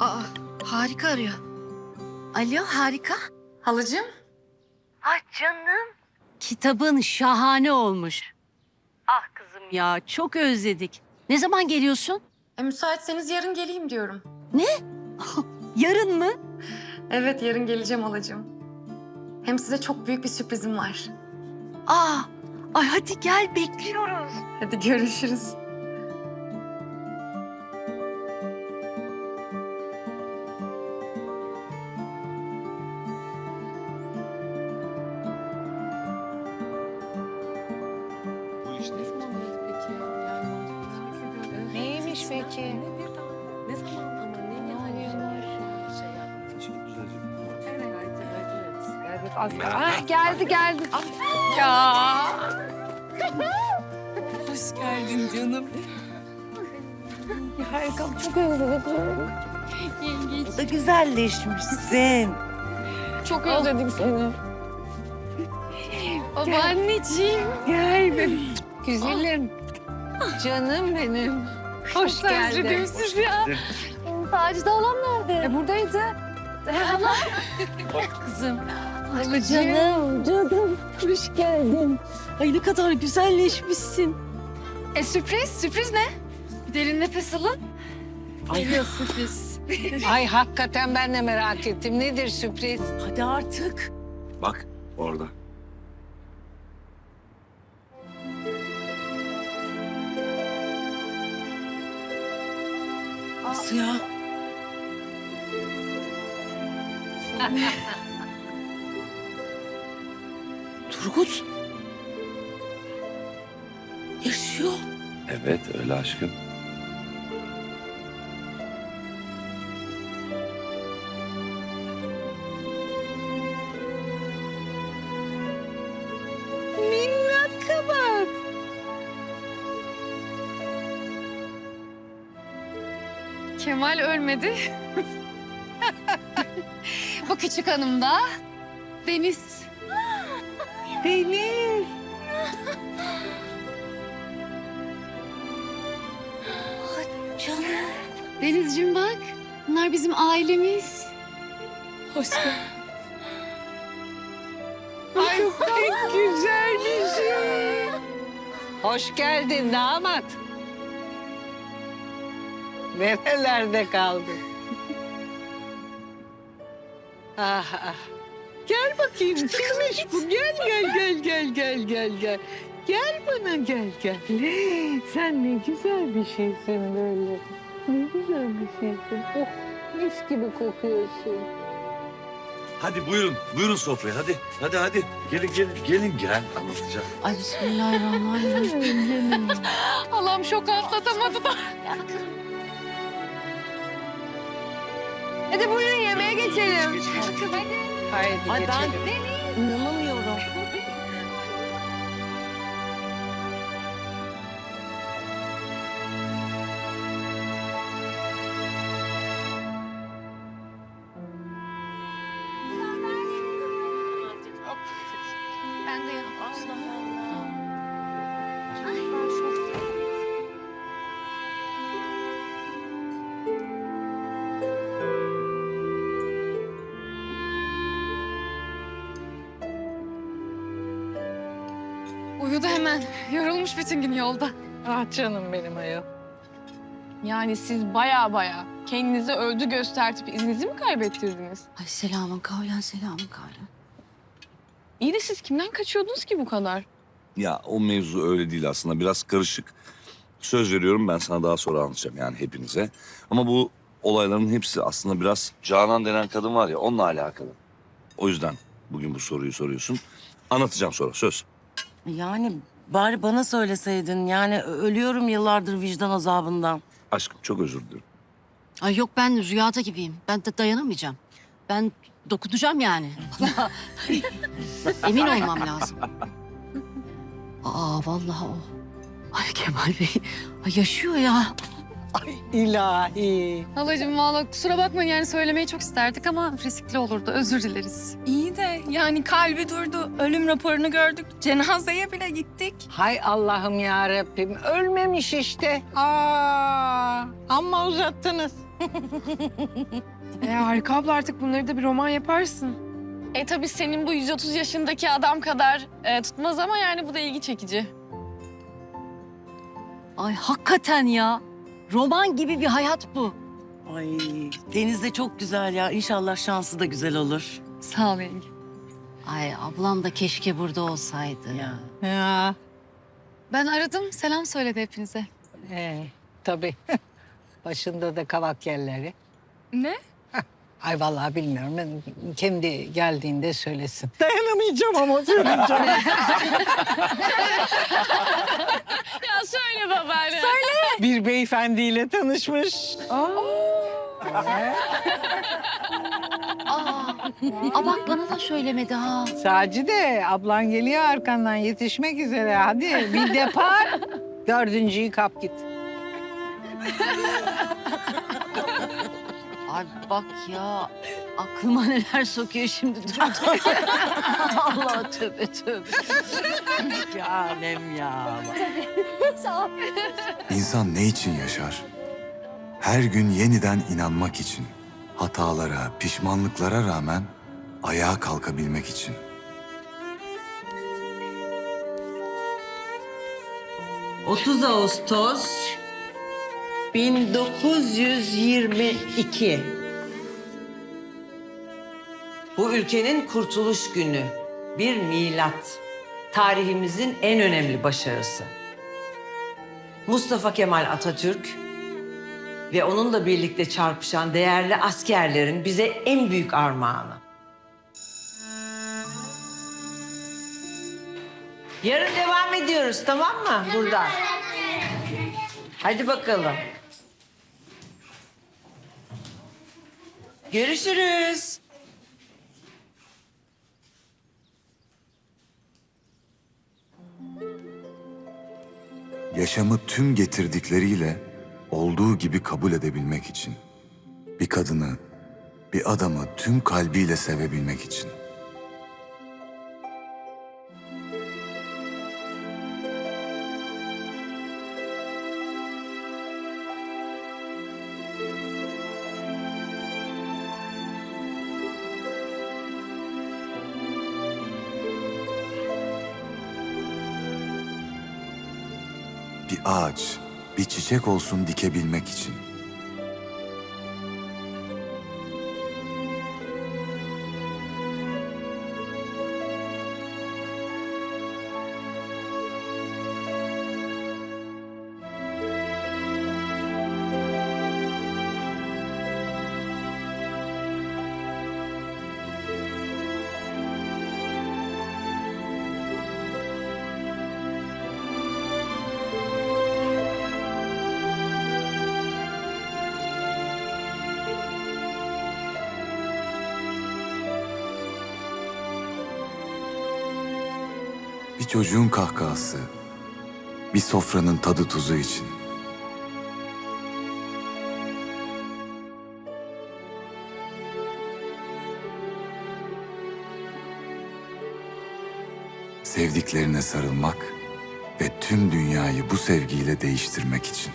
Aa, harika arıyor. Alo, harika. Halacığım? Ah canım. Kitabın şahane olmuş. Ah kızım ya, çok özledik. Ne zaman geliyorsun? E, müsaitseniz yarın geleyim diyorum. Yarın mı? Evet yarın geleceğim halacığım. Hem size çok büyük bir sürprizim var. Aa, ay hadi gel bekliyoruz. Hadi görüşürüz. Neymiş peki? Ne zaman ama ne Ah, geldi geldi. Ya. Hoş geldin canım. Harika çok özledik. da güzelleşmişsin. Çok özledik seni. Babaanneciğim. Gel benim. Güzelim. Canım benim. Hoş geldin. özledim sizi ya. Sacide halam nerede? E buradaydı. E, hala. Kızım. Ay, canım, canım. Hoş geldin. Ay ne kadar güzelleşmişsin. E sürpriz, sürpriz ne? Bir derin nefes alın. Geliyor sürpriz. Ay hakikaten ben de merak ettim. Nedir sürpriz? Hadi artık. Bak orada. Nasıl ya? Turgut. Yaşıyor. Evet öyle aşkım. Kemal ölmedi. Bu küçük hanım da Deniz. Deniz. Canım. Denizciğim bak. Bunlar bizim ailemiz. Hoş geldin. Ay pek güzel bir şey. Hoş geldin damat. Nerelerde kaldın? ah, ah. Gel bakayım kimmiş bu? Gel gel gel gel gel gel gel. Gel bana gel gel. Sen ne güzel bir şeysin böyle. Ne güzel bir şeysin. Oh mis gibi kokuyorsun. Hadi buyurun. Buyurun sofraya hadi. Hadi hadi. Gelin gelin. Gelin gel anlatacağım. Ay bismillahirrahmanirrahim. Halam şok atlatamadı da. Hadi buyurun yemeğe geçelim. Haydi Ay ben geçelim. inanamıyorum. Ben de yanımda. Uyudu hemen. Yorulmuş bütün gün yolda. Ah canım benim ayol. Yani siz baya baya kendinizi öldü göstertip izninizi mi kaybettirdiniz? Ay selamın kavlen selamın kavlen. İyi de siz kimden kaçıyordunuz ki bu kadar? Ya o mevzu öyle değil aslında. Biraz karışık. Söz veriyorum ben sana daha sonra anlatacağım yani hepinize. Ama bu olayların hepsi aslında biraz Canan denen kadın var ya onunla alakalı. O yüzden bugün bu soruyu soruyorsun. Anlatacağım sonra söz. Yani bari bana söyleseydin. Yani ölüyorum yıllardır vicdan azabından. Aşkım çok özür dilerim. Ay yok ben rüyada gibiyim. Ben de dayanamayacağım. Ben dokunacağım yani. Emin olmam lazım. Aa vallahi o. Ay Kemal Bey. Ay yaşıyor ya. İlahi. Halacığım valla kusura bakmayın yani söylemeyi çok isterdik ama riskli olurdu. Özür dileriz. İyi de yani kalbi durdu. Ölüm raporunu gördük. Cenazeye bile gittik. Hay Allah'ım ya Rabbim. Ölmemiş işte. Aa, amma uzattınız. E harika abla artık bunları da bir roman yaparsın. E tabii senin bu 130 yaşındaki adam kadar e, tutmaz ama yani bu da ilgi çekici. Ay hakikaten ya. Roman gibi bir hayat bu. Ay Deniz de çok güzel ya. İnşallah şansı da güzel olur. Sağ ol yenge. Ay ablam da keşke burada olsaydı. Ya. Ya. Ben aradım. Selam söyledi hepinize. Ee, tabii. Başında da kavak yerleri. Ne? Ay vallahi bilmiyorum. Ben kendi geldiğinde söylesin. Dayanamayacağım ama söyleyeceğim. Ya söyle babaanne. bir beyefendiyle tanışmış. Aa, aa bak bana da söylemedi ha. Sacide ablan geliyor arkandan yetişmek üzere. Hadi bir depar. Dördüncüyü kap git. Ay bak ya aklıma neler sokuyor şimdi dur. Allah tövbe tövbe. Ya alem ya. İnsan ne için yaşar? Her gün yeniden inanmak için, hatalara, pişmanlıklara rağmen ayağa kalkabilmek için. ...30 Ağustos 1922. Bu ülkenin kurtuluş günü. Bir milat. Tarihimizin en önemli başarısı. Mustafa Kemal Atatürk ve onunla birlikte çarpışan değerli askerlerin bize en büyük armağanı. Yarın devam ediyoruz tamam mı buradan? Hadi bakalım. Görüşürüz. Yaşamı tüm getirdikleriyle olduğu gibi kabul edebilmek için. Bir kadını, bir adamı tüm kalbiyle sevebilmek için. Bir ağaç, bir çiçek olsun dikebilmek için. Bir çocuğun kahkahası, bir sofranın tadı tuzu için. Sevdiklerine sarılmak ve tüm dünyayı bu sevgiyle değiştirmek için.